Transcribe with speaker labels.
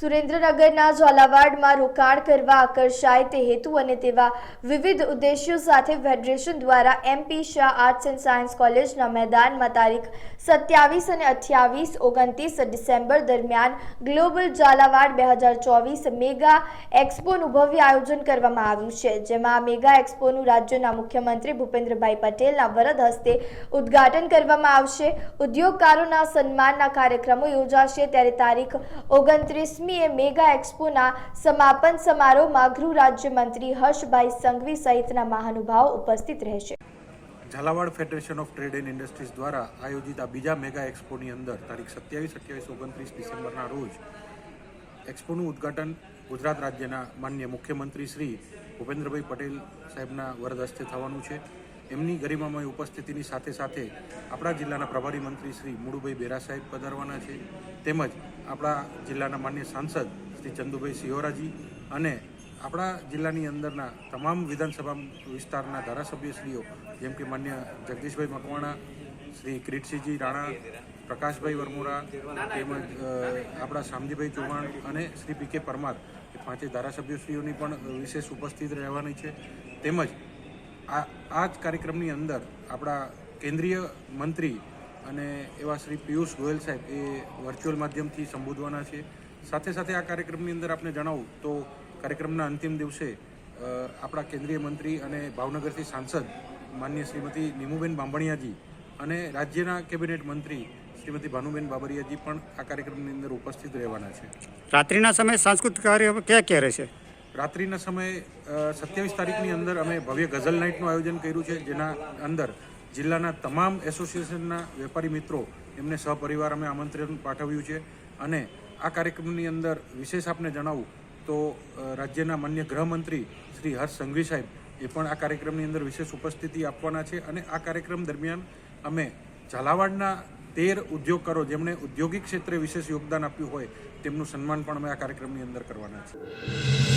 Speaker 1: સુરેન્દ્રનગરના ઝાલાવાડમાં રોકાણ કરવા આકર્ષાય તે હેતુ અને તેવા વિવિધ ઉદ્દેશ્યો સાથે ફેડરેશન દ્વારા MP Shah arts and science કોલેજના મેદાનમાં તારીખ સત્યાવીસ અને અઠ્યાવીસ ઓગણત્રીસ ડિસેમ્બર દરમિયાન ગ્લોબલ ઝાલાવાડ બે હજાર ચોવીસ મેગા એક્સપોનું ભવ્ય આયોજન કરવામાં આવ્યું છે, જેમાં મેગા એક્સપોનું રાજ્યના મુખ્યમંત્રી ભૂપેન્દ્રભાઈ પટેલના વરદ હસ્તે ઉદ્ઘાટન કરવામાં આવશે. ઉદ્યોગકારોના સન્માનના કાર્યક્રમો યોજાશે ત્યારે તારીખ ઓગણત્રીસમી એ મેગા એક્સપોના સમાપન સમારોહમાં ગૃહ રાજ્યમંત્રી હર્ષભાઈ સંઘવી સહિતના મહાનુભાવો ઉપસ્થિત રહેશે.
Speaker 2: Zalawad federation of trade and industries દ્વારા આયોજિત આ બીજા મેગા એક્સપોની અંદર તારીખ સત્યાવીસ, અઠ્યાવીસ, ઓગણત્રીસ ડિસેમ્બરના રોજ એક્સપોનું ઉદ્ઘાટન ગુજરાત રાજ્યના માન્ય મુખ્યમંત્રી શ્રી ભૂપેન્દ્રભાઈ પટેલ સાહેબના વરદ હસ્તે થવાનું છે. એમની ગરિમામય ઉપસ્થિતિની સાથે સાથે આપણા જિલ્લાના પ્રભારી મંત્રી શ્રી મુળુભાઈ બેરા સાહેબ પધારવાના છે. તેમજ આપણા જિલ્લાના માન્ય સાંસદ શ્રી ચંદુભાઈ સિહોરાજી અને આપણા જિલ્લાની અંદરના તમામ વિધાનસભા વિસ્તારના ધારાસભ્યશ્રીઓ, જેમ કે માન્ય જગદીશભાઈ મકવાણા, શ્રી કિરીટસિંહજી રાણા, પ્રકાશભાઈ વરમોરા, તેમજ આપણા શામજીભાઈ ચૌહાણ અને શ્રી પી કે પરમાર, એ પાંચે ધારાસભ્યશ્રીઓની પણ વિશેષ ઉપસ્થિત રહેવાની છે. તેમજ આ આ જ કાર્યક્રમની અંદર આપણા કેન્દ્રીય મંત્રી અને એવા શ્રી પિયુષ ગોયલ સાહેબ એ વર્ચ્યુઅલ માધ્યમથી સંબોધવાના છે. સાથે સાથે આ કાર્યક્રમની અંદર આપને જણાવું તો કાર્યક્રમના અંતિમ દિવસે આપણા કેન્દ્રીય મંત્રી અને ભાવનગરથી સાંસદ માન્ય શ્રીમતી નીમુબેન બાંભણિયાજી અને રાજ્યના કેબિનેટ મંત્રી શ્રીમતી ભાનુબેન બાબરિયાજી પણ આ કાર્યક્રમની અંદર ઉપસ્થિત રહેવાના છે.
Speaker 3: રાત્રિના સમયે સાંસ્કૃતિક કાર્ય ક્યાં ક્યાં રહેશે
Speaker 2: રાત્રિના સમયે સત્યાવીસ તારીખની અંદર અમે ભવ્ય ગઝલ નાઇટનું આયોજન કર્યું છે, જેના અંદર જિલ્લાના તમામ એસોસિએશનના વેપારી મિત્રો એમને સહપરિવાર અમે આમંત્રણ પાઠવ્યું છે. અને આ કાર્યક્રમની અંદર વિશેષ આપને જણાવું તો રાજ્યના માન્ય ગૃહમંત્રી શ્રી હર્ષ સંઘવી સાહેબ એ પણ આ કાર્યક્રમની અંદર વિશેષ ઉપસ્થિતિ આપવાના છે. અને આ કાર્યક્રમ દરમિયાન અમે ઝાલાવાડના તેર ઉદ્યોગકારો જેમણે ઔદ્યોગિક ક્ષેત્રે વિશેષ યોગદાન આપ્યું હોય, તેમનું સન્માન પણ અમે આ કાર્યક્રમની અંદર કરવાના છે.